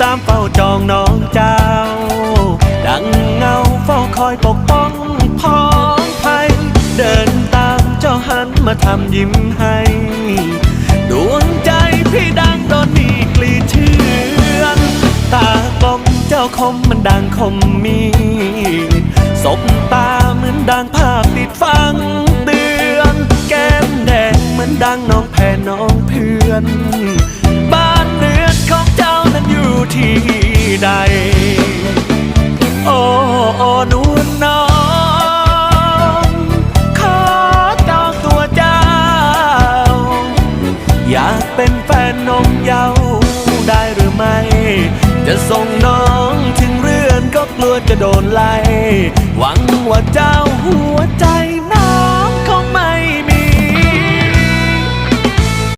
ตามเฝ้าจองน้องเจ้า ดังเงาเฝ้าคอยปกป้องพ้องภัย เดินตามเจ้าหันมาทำยิ้มให้ ดวงใจพี่ดังโดนมีกลีเชื่อนตากลมเจ้าคมมันดังคมมีสบตาเหมือนดังภาพติดฟังเตือน แก้มแดงเหมือนดังน้องแพ้น้องเพื่อน ที่ใด โอ้โอ้นวลน้องขอจองตัวเจ้า อยากเป็นแฟนนมเยาได้หรือไม่ จะส่งน้องถึงเรือนก็กลัวจะโดนไล่ หวังว่าเจ้าหัวใจ